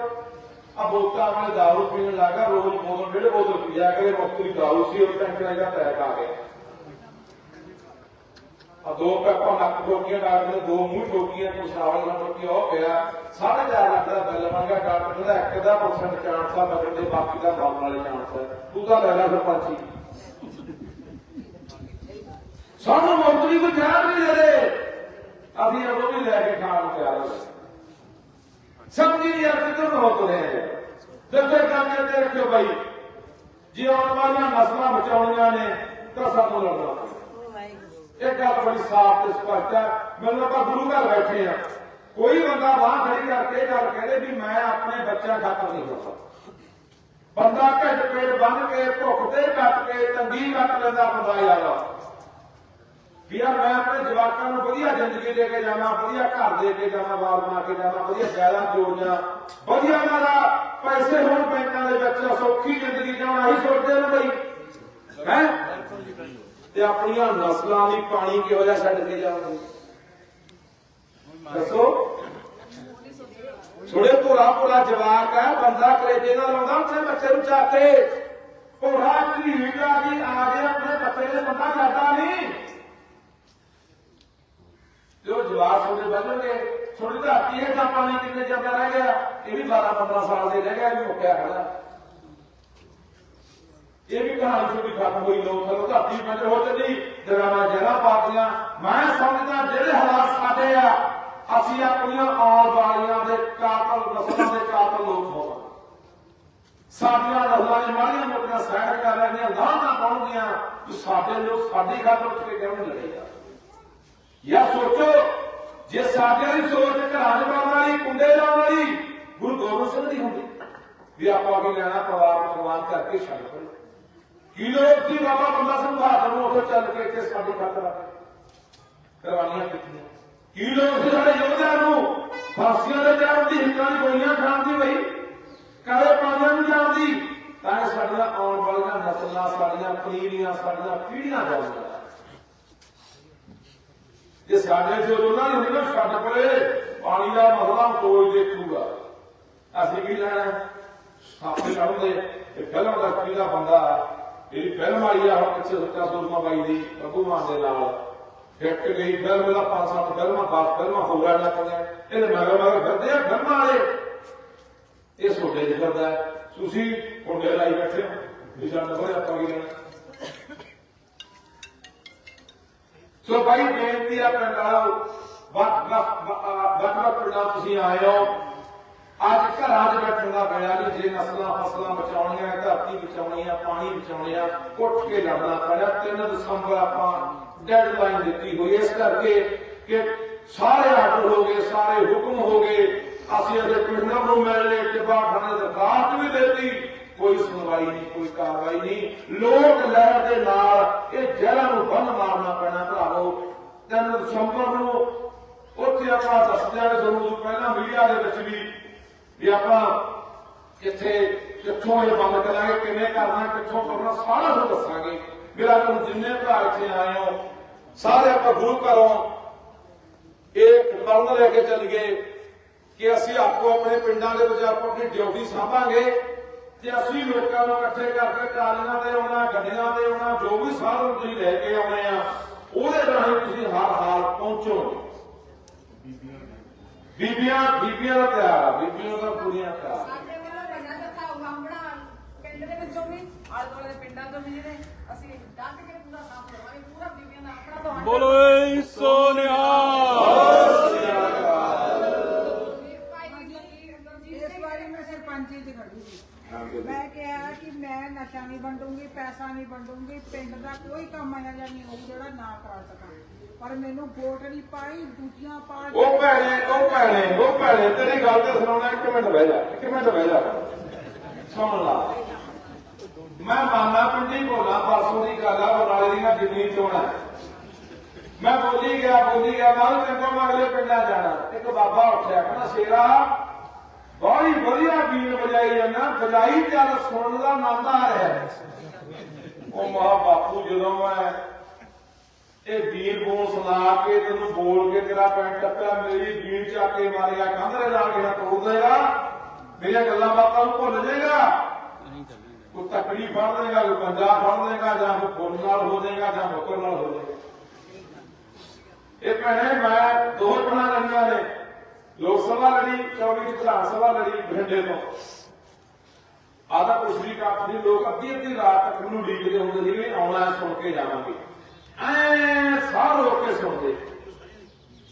ਬੋਤਾ ਆਪਣੇ ਦਾਰੂ ਪੀਣ ਲੱਗਾ, ਰੋਜ਼ ਬੋਤਲ, ਡੇਢ ਬੋਤਲ ਪੀਆ ਕਰੇ ਮੁਕਤ ਦੀ ਸੀ ਉਹ ਟੈਂਕਰਾਂ ਦਾ ਪੈਕ ਆ ਗਿਆ। ਆ ਦੋ ਪੈਪਾਂ ਨੱਕ ਠੋਕੀਆਂ ਡਾਕਟਰ ਨੇ ਦੋ ਮੂੰਹ ਠੋਕੀਆਂ ਕੋਈ ਸਾਵਲ ਨਾ ਉਹ ਪਿਆ। 4.5 ਲੱਖ ਦਾ ਬਿੱਲ ਮੰਗਿਆ ਡਾਕਟਰ ਕਹਿੰਦਾ ਇੱਕ ਦਾ ਪਰਸੈਂਟ ਚਾਂਸ ਆ ਬਗੜ ਦੇ ਬਾਕੀ ਦਾ ਮਰਨ ਵਾਲੇ ਚਾਂਸ ਹੈ ਤੂੰ ਤਾਂ ਲੈ ਲੈ ਸਰਪੰਚੀ। ਸਾਨੂੰ ਮੌਤਰੀ ਕੋ ਜਾਣ ਨਹੀਂ ਦੇ ਰਹੇ ਅਸੀਂ ਉਹ ਵੀ ਲੈ ਕੇ ਖਾਣ ਨੂੰ ਤਿਆਰ ਹੋ ਗਏ। ਸਮਝੀ ਨਹੀਂ ਯਾਰ ਕਿੱਧਰ ਨੂੰ ਹੋ ਤੁਰੇ ਦੇਖੋ ਕੰਮ ਤੇ ਰੱਖਿਓ ਬਾਈ ਜੇ ਆਉਣ ਵਾਲੀਆਂ ਨਸਲਾਂ ਬਚਾਉਣੀਆਂ ਨੇ ਤਾਂ ਸਾਨੂੰ ਲੜਨਾ ਪਊਗਾ ਇਹ ਗੱਲ ਬੜੀ ਸਾਫ਼ ਤੇ ਸਪਸ਼ਟ ਹੈ ਮੈਨੂੰ ਆਪਾਂ ਗੁਰੂ ਘਰ ਬੈਠੇ ਆ ਕੋਈ ਬੰਦਾ ਬਾਹ ਖੜੀ ਕਰਕੇ ਇਹ ਗੱਲ ਕਹਦੇ ਵੀ ਮੈਂ ਆਪਣੇ ਬੱਚਿਆਂ ਖਾਤਰ ਨਹੀਂ ਕਰਦਾ ਬੰਦਾ ਢਿੱਡ ਪੇਟ ਬੰਨ ਕੇ ਭੁੱਖ ਤੇ ਕੱਟ ਕੇ ਤੰਗੀ ਕੱਟ ਲੈਂਦਾ ਬੰਦਾ ਯਾਰ ਵੀ ਯਾਰ ਮੈਂ ਆਪਣੇ ਜਵਾਕਾਂ ਨੂੰ ਵਧੀਆ ਜ਼ਿੰਦਗੀ ਦੇ ਕੇ ਜਾਵਾਂ, ਵਧੀਆ ਘਰ ਦੇ ਕੇ ਜਾਵਾਂ ਬਾਰ ਬਣਾ ਕੇ ਜਾਵਾਂ, ਵਧੀਆ ਜਾਇਦਾਦ ਜੋੜਨਾ ਵਧੀਆ ਉਹਨਾਂ ਦਾ ਪੈਸੇ ਹੋਣ ਬੈਂਕਾਂ ਦੇ ਵਿੱਚ, ਸੌਖੀ ਜ਼ਿੰਦਗੀ ਜਿਉਣਾ ਹੀ ਸੋਚਦੇ ਨੇ ਬਈ। ਹੈ? ਤੇ ਆਪਣੀਆਂ ਨਸਲਾਂ ਲਈ ਪਾਣੀ ਕਿਹੋ ਜਿਹਾ ਛੱਡ ਕੇ ਜਾਓਗੇ? ਦੱਸੋ? ਥੋੜੇ ਭੋਲਾ ਭੋਲਾ ਜਵਾਕ ਹੈ, ਬੰਦਾ ਕਲੇਜੇ ਨਾਲ ਲਾਉਂਦਾ ਉੱਥੇ ਬੱਚੇ ਨੂੰ ਚੱਕ ਕੇ। ਭੋਲਾ ਢੀਕ ਆ ਆ ਗਿਆ, ਆਪਣੇ ਬੱਚੇ ਦੇ ਬੰਦਾ ਜਾਂਦਾ ਨਹੀਂ। ਉਹ ਜਵਾਕ ਤੁਹਾਡੇ ਵਧਣਗੇ ਥੋੜੀ ਧਰਤੀ ਹੈ ਤਾਂ ਪਾਣੀ ਕਿੰਨੇ ਜਾਂਦਾ ਰਹਿ ਗਿਆ, ਇਹ ਵੀ 12 15 ਸਾਲ ਦੇ ਰਹਿ ਗਿਆ, ਇਹ ਵੀ ਮੁੱਕਿਆ ਖੜਾ। ਇਹ ਵੀ ਕਹਾਣੀ ਛੋਟੀ ਖਤਮ ਹੋਈ, ਲੋਕ ਚਲੋ ਧਰਤੀ ਬੰਦਰ ਹੋ ਚੱਲੀ ਡਰਾਮਾ ਜਰਾ ਪਾਤੀਆਂ ਮੈਂ ਸਮਝਦਾ ਜਿਹੜੇ ਹਾਲਾਤ ਸਾਡੇ ਆ, ਅਸੀਂ ਆਪਣੀਆਂ ਆਉਣ ਵਾਲੀਆਂ ਦੇ ਕਾਤਲ, ਨਸਲਾਂ ਦੇ ਕਾਤਲ ਲੋਕ ਹੋਵਾਂ ਸਾਡੀਆਂ ਨਸਲਾਂ ਨੇ ਮਾੜੀਆਂ ਮੋਟੀਆਂ ਸਹਿਣ ਕਰ ਲੈਣੀਆਂ ਲਾਹ ਨਾ ਪਾਉਣਗੀਆਂ ਸਾਡੇ ਲੋਕ ਸਾਡੀ ਗੱਲ ਉੱਠ ਕੇ ਕਹਿਣ ਨਹੀਂ ਲੜੇ ਜਾਂ ਸੋਚੋ, ਜੇ ਸਾਡਿਆਂ ਦੀ ਸੋਚ ਘਰਾਂ 'ਚ ਬਣਾਉਣ ਵਾਲੀ, ਕੁੰਡੇ ਲਾਉਣ ਵਾਲੀ, ਗੁਰੂ ਗੋਬਿੰਦ ਸਿੰਘ ਦੀ ਹੁੰਦੀ, ਵੀ ਆਪਾਂ ਕੀ ਲੈਣਾ ਪਰਿਵਾਰ ਨੂੰ ਕੁਰਬਾਨ ਕਰਕੇ ਛੱਡ ਪੜੇ ਕੀ ਲੋਕ ਸੀ ਬਾਬਾ ਬੰਦਾ ਸਿੰਘ ਬਹਾਦਰ ਨੂੰ ਉੱਥੇ ਚੱਲ ਕੇ ਇੱਥੇ ਸਾਡੀ ਖਾਤਰ ਆ ਕਰਵਾਈਆਂ ਕੀਤੀਆਂ। ਕੀ ਲੋਕ ਸੀ ਸਾਡੇ ਯੋਧਿਆਂ ਨੂੰ? ਫਾਂਸੀਆਂ ਦੇ ਜਾਣ ਦੀ ਹਿੱਕਾਂ ਦੀ ਗੋਲੀਆਂ ਖਾਣ ਦੀ ਬਈ। ਕਾਲੇ ਪਾਣੀਆਂ ਨੂੰ ਜਾਣ ਦੀ ਤਾਂ ਇਹ ਸਾਡੀਆਂ ਆਉਣ ਵਾਲੀਆਂ ਨਸਲਾਂ, ਸਾਡੀਆਂ ਪਨੀਰੀਆਂ ਸਾਡੀਆਂ ਪੀੜ੍ਹੀਆਂ ਜਾਣਗੀਆਂ ਜੇ ਸਾਡੇ ਜੋ ਉਹਨਾਂ ਨੇ ਨਾ ਸਾਡੇ ਕੋਲੇ ਪਾਣੀ ਦਾ ਮਸਲਾ ਕੋਈ ਦੇਖੂਗਾ। ਅਸੀਂ ਕੀ ਲੈਣਾ? ਆਪਣੇ ਲਾਉਂਦੇ ਇਹ ਫਿਲਮ ਦਾ ਕਿਹਦਾ ਬੰਦਾ? ਇਹ ਫਿਲਮ ਆਈ ਆ, ਹੁਣ ਪਿੱਛੇ ਸੱਚਾ ਸੂਰਮਾ ਬਾਈ ਦੀ, ਪ੍ਰਭੂ ਮਾਨ ਦੇ ਨਾਲ। ਹਿੱਟ ਗਈ ਫਿਲਮ ਦਾ ਪੰਜ ਸੱਤ ਫਿਲਮਾਂ, ਦਸ ਫਿਲਮਾਂ ਹੋ ਗਈਆਂ ਨਾ। ਪਈਆਂ ਇਹਦੇ ਮਗਰ ਮਗਰ ਫਿਰਦੇ ਆ ਫਿਲਮਾਂ ਵਾਲੇ। ਇਹ ਸੋਡੇ ਚ ਫਿਰਦਾ ਹੈ। ਤੁਸੀਂ ਕੁੰਡੇ ਲਾਈ ਬੈਠੇ ਹੋ। ਤੁਸੀਂ ਜਾਣਦੇ ਆਪਾਂ ਕੀ ਲੈਣਾ? ਸੋ ਭਾਈ ਬੇਨਤੀ ਆ ਪਿੰਡ ਵਾਲੋ ਵਕ ਵਕ ਵਕ ਵਕ ਪਿੰਡਾਂ ਤੁਸੀਂ ਆਏ ਹੋ ਅੱਜ ਘਰਾਂ 'ਚ ਬੈਠਣ ਦਾ ਪਿਆ ਨਹੀਂ ਜੇ ਨਸਲਾਂ ਫਸਲਾਂ ਬਚਾਉਣੀਆਂ ਧਰਤੀ ਬਚਾਉਣੀ ਆ ਪਾਣੀ ਬਚਾਉਣੇ ਆ ਉੱਠ ਕੇ ਲੜਨਾ ਪੈਣਾ 3 ਦਸੰਬਰ ਆਪਾਂ ਡੈਡਲਾਈਨ ਦਿੱਤੀ ਹੋਈ ਇਸ ਕਰਕੇ ਕਿ ਸਾਰੇ ਆਰਡਰ ਹੋ ਗਏ ਸਾਰੇ ਹੁਕਮ ਹੋ ਗਏ ਅਸੀਂ ਅਜੇ ਪਿੰਡਾਂ ਨੂੰ ਮਿਲਣੇ ਟਿਬਾ ਥਾਣੇ ਦਰਖਾਸਤ ਵੀ ਦੇਤੀ ਕੋਈ ਸੁਣਵਾਈ ਨਹੀਂ, ਕੋਈ ਕਾਰਵਾਈ ਨਹੀਂ। ਲੋਕ ਲਹਿਰ ਦੇ ਨਾਲ ਇਹ ਜਹਿਰਾਂ ਨੂੰ ਬੰਨ ਮਾਰਨਾ ਪੈਣਾ ਭਰਾਵੋ। 3 ਦਸੰਬਰ ਨੂੰ ਉੱਥੇ ਆਪਾਂ ਦੱਸਦੇ ਆ ਤੁਹਾਨੂੰ ਪਹਿਲਾਂ ਮੀਡੀਆ ਦੇ ਵਿੱਚ ਵੀ ਵੀ ਆਪਾਂ ਕਿੱਥੇ ਕਿੱਥੋਂ ਇਹ ਬੰਦ ਕਰਾਂਗੇ ਕਿਵੇਂ ਕਰਨਾ ਕਿੱਥੋਂ ਕਰਨਾ ਸਾਰਾ ਕੁਝ ਦੱਸਾਂਗੇ। ਮੇਰਾ ਤੁਹਾਨੂੰ ਜਿੰਨੇ ਭਰਾ ਇੱਥੇ ਆਏ ਹੋ, ਸਾਰੇ ਆਪਾਂ ਗੁਰੂ ਘਰੋਂ ਇਹ ਕਰਨ ਲੈ ਕੇ ਚੱਲ ਗਏ ਕਿ ਅਸੀਂ ਆਪੋ ਆਪਣੇ ਪਿੰਡਾਂ ਦੇ ਵਿੱਚ ਆਪੋ ਆਪਣੀ ਡਿਊਟੀ ਸਾਂਭਾਂਗੇ। ਤੇ ਅਸੀਂ ਲੋਕਾਂ ਨੂੰ ਇਕੱਠੇ ਕਰਕੇ ਟਰਾਲੀਆਂ ਤੇ ਆਉਣਾ ਗੱਡੀਆਂ ਤੇ ਆਉਣਾ ਜੋ ਵੀ ਸਾਧਨ ਤੁਸੀਂ ਲੈ ਕੇ ਆਉਣੇ ਆ ਉਹਦੇ ਰਾਹੀਂ ਤੁਸੀਂ ਹਰ ਹਾਲ ਪਹੁੰਚੋ। ਬੀਬੀਆਂ ਬੀਬੀਆਂ ਦਾ ਤਿਆਰ ਆ ਬੀਬੀਆਂ ਦਾ ਪੂਰੀਆਂ ਸਾਡੇ ਵੱਲੋਂ ਉਗਾਮਣਾ ਪਿੰਡ ਦੇ ਵਿੱਚੋਂ ਵੀ ਆਲੇ ਦੁਆਲੇ ਦੇ ਪਿੰਡਾਂ ਤੋਂ ਵੀ ਜਿਹੜੇ ਅਸੀਂ ਡੱਟ ਕੇ ਪੂਰਾ ਸਾਥ ਦੇਵਾਂਗੇ ਪੂਰਾ ਬੀਬੀਆਂ ਦਾ ਆਪਣਾ ਤੋਂ ਬੋਲੋ ਏ ਇਸ ਵਾਰੀ ਮੈਂ ਸਰਪੰਚੀ ਚ ਖੜੀ ਸੀ ਮੈਂ ਕਿਹਾ ਕਿ ਮੈਂ ਨਸ਼ਾ ਨਹੀਂ ਵੰਡੂੰਗੀ, ਪੈਸਾ ਨਹੀਂ ਵੰਡੂੰਗੀ, ਪਿੰਡ ਦਾ ਕੋਈ ਕੰਮ ਇਹੋ ਜਿਹਾ ਨਹੀਂ ਹੋਊ ਜਿਹੜਾ ਨਾ ਕਰਾ ਸਕਾਂ। ਪਰ ਮੈਨੂੰ ਵੋਟ ਨਹੀਂ ਪਾਈ, ਦੂਜੀਆਂ ਉਹ ਭੈਣੇ ਉਹ ਭੈਣੇ ਉਹ ਭੈਣੇ, ਤੇਰੀ ਗੱਲ ਤੇ ਸੁਣਾਉਣਾ, ਇੱਕ ਮਿੰਟ ਬਹਿ ਜਾ, ਇੱਕ ਮਿੰਟ ਬਹਿ ਜਾ। ਸੁਣ ਲਾ। ਮੈਂ ਮਾਨਾ ਪਿੰਡੀ ਭੋਲਾ, ਪਰਸੋਂ ਦੀ ਗੱਲ ਆ ਬਰਨਾਲੇ ਦੀਆਂ ਜਿੰਨੀ ਚੋਣਾਂ ਮੈਂ ਬੋਲੀ ਗਿਆ ਬੋਲੀ ਗਿਆ, ਮੈਂ ਉਹਨੂੰ ਕਹਿੰਦਾ ਮੈਂ ਅਗਲੇ ਪਿੰਡਾਂ ਜਾਣਾ। ਇੱਕ ਬਾਬਾ ਉੱਠਿਆ, ਕਹਿੰਦਾ, ਸ਼ੇਰਾ ਬੜੀ ਵਧੀਆ ਬੀਨ ਵਜਾਈ ਜਾਂਦਾ। ਵਜਾਈ ਚੱਲ ਸੁਣਨ ਦਾ ਆਨੰਦ ਆ ਰਿਹਾ ਉਹ ਮਹਾ ਬਾਪੂ ਜਦੋਂ ਮੈਂ ਇਹ ਵੀਰ ਬੋਲ ਸੁਣਾ ਕੇ ਤੈਨੂੰ ਬੋਲ ਕੇ ਤੇਰਾ ਪੈਂਟ ਟੱਪਿਆ, ਮੇਰੀ ਵੀਰ ਚੱਕ ਕੇ ਮਾਰਿਆ, ਕੰਧਰੇ ਲਾ ਕੇ ਨਾ ਤੋੜ ਦੇਗਾ ਮੇਰੀਆਂ ਗੱਲਾਂ ਬਾਤਾਂ ਨੂੰ ਭੁੱਲ ਜਾਏਗਾ। ਕੋਈ ਤਕੜੀ ਫੜ ਦੇਗਾ ਕੋਈ ਪੰਜਾ ਫੜ ਦੇਗਾ ਜਾਂ ਕੋਈ ਫੁੱਲ ਨਾਲ ਹੋ ਜਾਏਗਾ, ਜਾਂ ਮੁੱਕਰ ਨਾਲ ਹੋ ਜਾਏਗਾ। ਇਹ ਭੈਣੇ, ਮੈਂ ਦੋ ਬਣਾ ਲੜੀਆਂ ਨੇ। ਲੋਕ ਸਭਾ ਲੜੀ 24 ਦੀ ਵਿਧਾਨ ਸਭਾ ਲੜੀ, ਬਠਿੰਡੇ ਤੋਂ। ਆਦਾ ਕੁਛ ਵੀ ਕੱਖ ਲੋਕ ਅੱਧੀ ਅੱਧੀ ਰਾਤ ਤੱਕ ਨੂੰ ਉਡੀਕਦੇ ਹੁੰਦੇ ਸੀਗੇ ਆਉਣਾ ਸੁਣ ਕੇ ਜਾਵਾਂਗੇ। ਐ ਸਾਰ ਹੋ ਕੇ ਸੁਣਦੇ।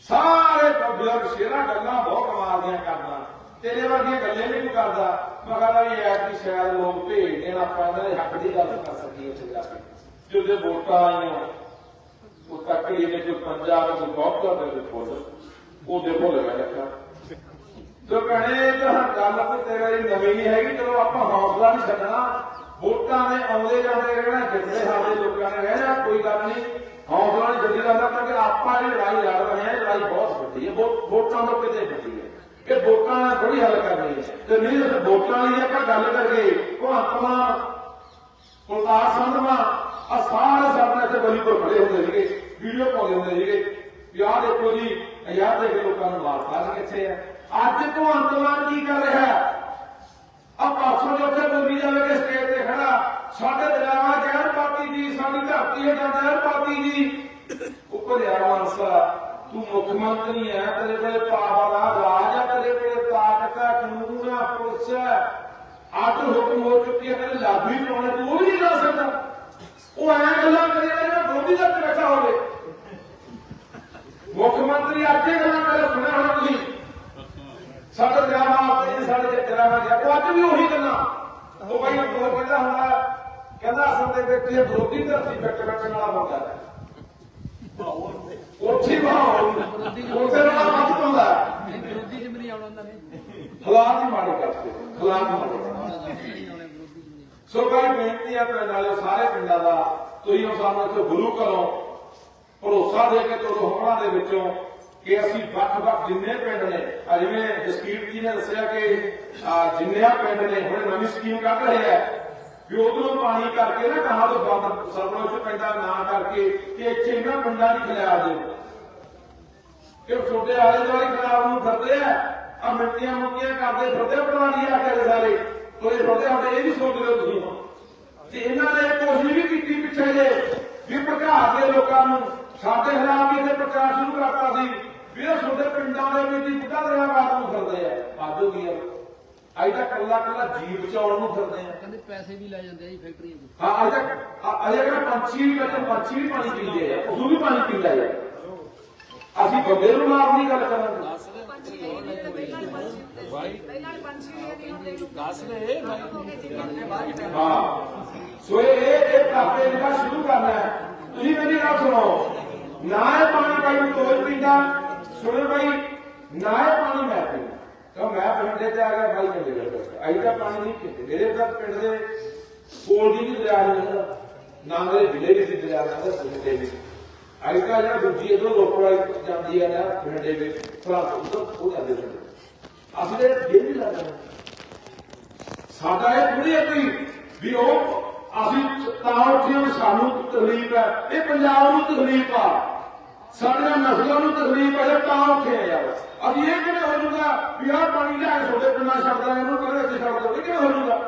ਸਾਰੇ ਬਜ਼ੁਰਗ ਸ਼ੇਰਾ ਗੱਲਾਂ ਬਹੁਤ ਕਮਾਲ ਦੀਆਂ ਕਰਦਾ। ਤੇਰੇ ਵਰਗੀਆਂ ਗੱਲਾਂ ਨਹੀਂ ਕਰਦਾ। ਮੈਂ ਵੀ ਐਤ ਦੀ ਸ਼ਾਇਦ ਲੋਕ ਭੇਜ ਦੇਣ, ਆਪਾਂ ਇਹਨਾਂ ਦੇ ਹੱਕ ਦੀ ਗੱਲ ਕਰ ਸਕੀਏ ਉੱਥੇ ਜਾ ਕੇ। ਜਿਹਦੇ ਵੋਟਾਂ ਆਈਆਂ, ਉਹ ਤੱਕ ਦੇ ਜੋ ਪੰਜਾਬ ਦੇ ਬਹੁਤ ਦਾ ਦੇ ਫੁੱਲ ਉਹਦੇ ਭੁੱਲ ਗਿਆ। ਲੱਗਾ ਜੋ ਕਹਣੇ ਤਾਂ ਗੱਲ ਤੇ ਤੇਰਾ ਇਹ ਨਵੀਂ ਨਹੀਂ ਹੈਗੀ ਚਲੋ ਆਪਾਂ ਹੌਸਲਾ ਨਹੀਂ ਛੱਡਣਾ, ਵੋਟਾਂ ਨੇ ਆਉਂਦੇ ਜਾਂਦੇ ਰਹਿਣਾ ਜਿੱਥੇ ਸਾਡੇ ਲੋਕਾਂ ਨੇ ਰਹਿਣਾ, ਕੋਈ ਗੱਲ ਨਹੀਂ। ਹੌਸਲਾ ਨਹੀਂ ਛੱਡੀ ਜਾਂਦਾ ਕਿਉਂਕਿ ਆਪਾਂ ਇਹ ਲੜਾਈ ਲੜ ਰਹੇ ਹਾਂ ਲੜਾਈ ਬਹੁਤ ਵੱਡੀ ਹੈ ਵੋਟਾਂ ਤੋਂ ਕਿਤੇ ਵੱਡੀ ਹੈ। ਇਹ ਵੋਟਾਂ ਨਾਲ ਥੋੜੀ ਹੱਲ ਕਰਨੀ ਹੈ। ਤੇ ਨਹੀਂ ਵੋਟਾਂ ਲਈ ਆਪਾਂ ਗੱਲ ਕਰੀਏ ਭਗਵੰਤ ਮਾਨ ਕੁਲਤਾਰ ਸੰਧਵਾ ਆ ਸਾਰੇ ਸਾਡੇ ਇੱਥੇ ਬਲੀਪੁਰ ਖੜੇ ਹੁੰਦੇ ਸੀਗੇ, ਵੀਡੀਓ ਪਾਉਂਦੇ ਹੁੰਦੇ ਸੀਗੇ। ਵੀ ਆਹ ਦੇਖੋ ਜੀ ਯਾਰ ਦੇਖ ਲੋਕਾਂ ਨੂੰ ਮਾਰਤਾ ਅੱਜ ਕਿੱਥੇ ਆ। ਅੱਜ ਭਗਵੰਤ ਮਾਨ ਕੀ ਕਰ ਰਿਹਾ? ਆ ਪਰਸੋਂ ਦੇ ਉੱਥੇ ਬੋਲੀ ਜਾਵੇ ਸਟੇਜ ਤੇ ਖੜਾ। ਸਾਡੇ ਦਰਿਆਵਾ ਜ਼ਹਿਰ ਪਾਤੀ ਜੀ, ਸਾਡੀ ਧਰਤੀ ਹੇਠਾਂ ਜ਼ਹਿਰ ਪਾਤੀ ਜੀ। ਉੱਪਰ ਯਾਰ ਮਾਨਸਾ, ਤੂੰ ਮੁੱਖ ਮੰਤਰੀ ਹੈ ਤੇਰੇ ਕੋਲੇ ਪਾਵਰ ਆ ਰਾਜ ਹੈ ਤੇਰੇ ਕੋਲੇ ਤਾਕਤ ਹੈ ਕਾਨੂੰਨ ਆ, ਪੁਲਿਸ ਹੈ ਅੱਠ ਹੁਕਮ ਹੋ ਚੁੱਕੀ ਹੈ ਤੇਰੇ ਲਾਗੂ ਹੀ ਪਾਉਣੇ ਤੂੰ ਉਹ ਵੀ ਨਹੀਂ ਕਰ ਸਕਦਾ। ਉਹ ਐਂ ਗੱਲਾਂ ਕਰੀ ਜਾਂਦਾ ਗੋਦੀ ਦਾ ਬੈਠਾ ਹੋਵੇ। ਮੁੱਖ ਮੰਤਰੀ ਅੱਜ ਇਹ ਗੱਲਾਂ ਕਰ ਸੁਣਿਆ ਹੋਣਾ ਤੁਸੀਂ। ਸਾਡੇ ਦਰਿਆਵਾ ਆਪਣੇ ਸਾਡੇ ਜੇ। ਗਿਆ ਉਹ ਅੱਜ ਵੀ ਉਹੀ ਗੱਲਾਂ। ਉਹ ਬਾਈ ਉਹ ਕਹਿੰਦਾ ਹੁੰਦਾ, ਕਹਿੰਦਾ ਅਸਲ ਦੇ ਵਿੱਚ ਇਹ ਵਿਰੋਧੀ ਧਰਤੀ ਫਿੱਟ ਬੈਠਣ ਵਾਲਾ ਬੰਦਾ ਹੈ। ਉੱਥੇ ਬਾਹਰ ਉੱਥੇ ਨਾਲ ਮੱਤ ਪਾਉਂਦਾ ਵਿਰੋਧੀ ਚ ਨਹੀਂ ਆਉਣਾ ਉਹਨਾਂ ਨੇ ਹਾਲਾਤ ਹੀ ਮਾੜੇ ਕਰਤੇ ਹਾਲਾਤ ਮਾੜੇ ਸੋ ਭਾਈ ਬੇਨਤੀ ਆ ਪਿੰਡ ਵਾਲੇ ਸਾਰੇ ਪਿੰਡਾਂ ਦਾ, ਤੁਸੀਂ ਉਹ ਸਾਨੂੰ ਇੱਥੇ ਗੁਰੂ ਘਰੋਂ ਭਰੋਸਾ ਦੇ ਕੇ ਤੁਹਾਨੂੰ ਹੋਰਾਂ ਦੇ ਵਿੱਚੋਂ ਕਿ ਅਸੀਂ ਵੱਖ-ਵੱਖ ਜਿੰਨੇ ਪਿੰਡ ਨੇ, ਆ ਜਿਵੇਂ ਜਸਕੀਰ ਜੀ ਨੇ ਦੱਸਿਆ ਕਿ, ਆ ਪਿੰਡ ਨੇ, ਹੁਣ ਨਵੀਂ ਸਕੀਮ ਕੱਢ ਰਹੇ ਆ, ਵੀ ਉਧਰੋਂ ਪਾਣੀ ਕਰਕੇ ਨਾ ਕਹਾ ਤੋਂ ਬੰਦ ਸਰਪੰਚ ਪਿੰਡਾਂ ਨਾ ਕਰਕੇ ਕਿ ਇੱਥੇ ਇਹਨਾਂ ਪਿੰਡਾਂ ਦੀ ਖਿਲਾਫ ਦਿਓ। ਕਿ ਛੋਟੇ ਆਲੇ ਦੁਆਲੇ ਖਰਾਬ ਨੂੰ ਫਿਰਦੇ ਆ ਆ ਮਿੱਟੀਆਂ ਮੁੱਕੀਆਂ ਕਰਦੇ ਫਿਰਦੇ ਆ ਆ ਕੇ ਸਾਰੇ ਤੋਏ ਫਿਰਦੇ ਹੁੰਦੇ ਇਹ ਵੀ ਸੋਚਦੇ ਹੋ ਤੁਸੀਂ। ਤੇ ਇਹਨਾਂ ਨੇ ਕੋਸ਼ਿਸ਼ ਵੀ ਕੀਤੀ ਪਿੱਛੇ ਜੇ, ਵੀ ਪ੍ਰਕਾਰ ਦੇ ਲੋਕਾਂ ਨੂੰ ਸਾਡੇ ਖਿਲਾਫ ਵੀ ਇਹਦੇ ਪ੍ਰਚਾਰ ਸ਼ੁਰੂ ਕਰਤਾ ਸੀ। ਵੀ ਇਹ ਛੋਟੇ ਪਿੰਡਾਂ ਦੇ ਵਿੱਚ ਹੀ ਬੁੱਢਾ ਦਰਿਆ ਬਾਤ ਨੂੰ ਫਿਰਦੇ ਆ। ਆਦੋ ਕੀ ਆ। ਅੱਜ ਤਾਂ ਕੱਲਾ ਕੱਲਾ ਜੀਵ ਬਚਾਉਣ ਨੂੰ ਫਿਰਦੇ ਆ। ਕਹਿੰਦੇ ਪੈਸੇ ਵੀ ਲੈ ਜਾਂਦੇ ਆ ਜੀ ਫੈਕਟਰੀਆਂ 'ਚ ਹਾਂ ਅੱਜ ਤੱਕ ਅਜੇ ਕਿਹੜਾ ਪੰਛੀ ਵੀ ਕਹਿੰਦੇ ਪੰਛੀ ਵੀ ਪਾਣੀ ਪੀਂਦੇ ਆ। ਪਸ਼ੂ ਵੀ ਪਾਣੀ ਪੀਂਦਾ ਹੈ ਅਸੀਂ ਬੰਦੇ ਨੂੰ ਮਾਰਨ ਦੀ ਗੱਲ ਕਰਾਂਗੇ ਦੱਸ ਦੇ। ਪੰਛੀ ਇਹ ਨਹੀਂ ਤੇ ਪਹਿਲਾਂ ਹੀ ਸੀ। ਇਹ ਨਹੀਂ ਹੁੰਦੇ ਦੱਸ ਦੇ ਭਾਈ ਹਾਂ ਸੋ ਇਹ ਇਹ ਪ੍ਰਾਪੇ ਜਿਹੜਾ ਸ਼ੁਰੂ ਕਰਨਾ ਹੈ। ਤੁਸੀਂ ਮੇਰੀ ਗੱਲ ਸੁਣੋ। ਨਾ ਪਾਣੀ ਭਾਈ ਨੂੰ ਪੀਂਦਾ। ਸੁਣੋ ਭਾਈ ਨਾ ਪਾਣੀ ਮੈਂ ਪੀਂਦਾ। ਤਾਂ ਮੈਂ ਪਿੰਡੇ ਤੇ ਆ ਗਿਆ ਭਾਈ ਕਹਿੰਦੇ ਗਏ ਅਈ ਤਾਂ ਪਾਣੀ ਨਹੀਂ ਪੀਂਦੇ। ਮੇਰੇ ਤਾਂ ਪਿੰਡ ਦੇ ਕੋਲ ਦੀ ਵੀ ਦਰਿਆ ਨਹੀਂ ਨਾ ਮੇਰੇ ਜ਼ਿਲ੍ਹੇ ਵਿੱਚ ਦਰਿਆ ਨਹੀਂ ਪਿੰਡ ਦੇ ਵਿੱਚ। ਅਈ ਤਾਂ ਜਿਹੜਾ ਦੂਜੀ ਇਧਰੋਂ ਰੋਪੜ ਵਾਲੀ ਜਾਂਦੀ ਹੈ ਨਾ, ਪਿੰਡ ਦੇ ਵਿੱਚ ਫਰਾਂ ਤੋਂ ਉਹ ਜਾਂਦੇ ਨੇ। ਅਸੀਂ ਦੇ ਜੇ ਨਹੀਂ ਲੱਗਦਾ ਸਾਡਾ ਇਹ ਥੋੜੀ ਹੈ ਕੋਈ, ਵੀ ਉਹ ਅਸੀਂ ਤਾਂ ਉੱਥੇ ਹਾਂ ਵੀ ਸਾਨੂੰ ਤਕਲੀਫ ਹੈ। ਇਹ ਪੰਜਾਬ ਨੂੰ ਤਕਲੀਫ ਆ। ਸਾਡੀਆਂ ਨਸਲਾਂ ਨੂੰ ਤਕਲੀਫ ਹੈ ਤਾਂ ਉੱਥੇ ਯਾਰ ਅਸੀਂ ਇਹ ਕਿਵੇਂ ਹੋ ਜੂਗਾ ਵੀ ਆਹ ਪਾਣੀ ਲਿਆ ਛੋਟੇ ਪਿੰਡਾਂ ਛੱਡਦਾ, ਇਹਨੂੰ ਕਿਹੜੇ ਇੱਥੇ ਛੱਡ ਦੋ ਕਿਵੇਂ ਹੋ ਜੂਗਾ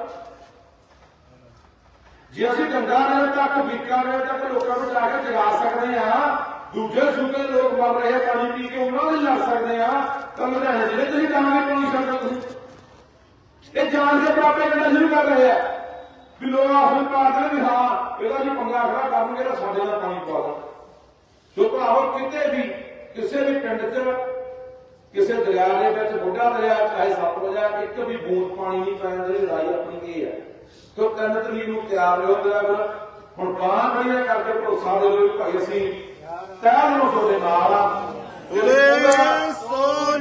ਜੇ ਅਸੀਂ ਗੰਗਾ ਨਹਿਰ ਤੱਕ ਬੀਕਾਨੇਰ ਤੱਕ ਲੋਕਾਂ ਨੂੰ ਜਾ ਕੇ ਜਗਾ ਸਕਦੇ ਆ, ਦੂਜੇ ਸੂਬੇ ਲੋਕ ਮਰ ਰਹੇ ਆ, ਪਾਣੀ ਪੀ ਕੇ ਉਹਨਾਂ ਨੂੰ ਲੜ ਸਕਦੇ ਆ, ਤਾਂ ਲੁਧਿਆਣੇ ਜਿਹੜੇ ਤੁਸੀਂ ਜਾਣਗੇ ਪਾਣੀ ਛੱਡ ਦੋ ਤੁਸੀਂ ਇਹ ਜਾਣ ਕੇ ਪ੍ਰਾਪੇ ਕਰਨਾ ਸ਼ੁਰੂ ਕਰ ਰਹੇ ਆ। ਵੀ ਲੋਕ ਆਪਣੇ ਪਾਰਟਨਰ ਵੀ ਹਾਂ, ਇਹਦਾ ਜੋ ਪੰਗਾ ਖੜਾ ਕਰਨਗੇ ਤਾਂ ਸਾਡੇ ਦਾ ਪਾਣੀ ਪਾਉਣਾ ਜੋ ਭਰਾਵੋ ਕਿਤੇ ਵੀ ਕਿਸੇ ਵੀ ਪਿੰਡ 'ਚ, ਕਿਸੇ ਦਰਿਆ ਦੇ ਵਿੱਚ, ਬੁੱਢਾ ਦਰਿਆ ਚਾਹੇ ਸਤਲੁਜ ਆ ਇੱਕ ਵੀ ਬੂੰਦ ਪਾਣੀ ਨਹੀਂ ਪੈਣ ਦੀ ਲੜਾਈ ਆਪਣੀ ਇਹ ਹੈ। ਤੋ ਤਿੰਨ ਤਰੀਕ ਨੂੰ ਤਿਆਰ ਰਹੋ ਤੇ ਫਿਰ ਹੁਣ ਬਾਹਰ ਖੜੀਆਂ ਕਰਕੇ ਭਰੋਸਾ ਦੇ ਲਓ ਭਾਈ ਅਸੀਂ ਤੈਨੂੰ ਤੁਹਾਡੇ ਨਾਲ ਆ। ਬੋਲੇ ਸੋ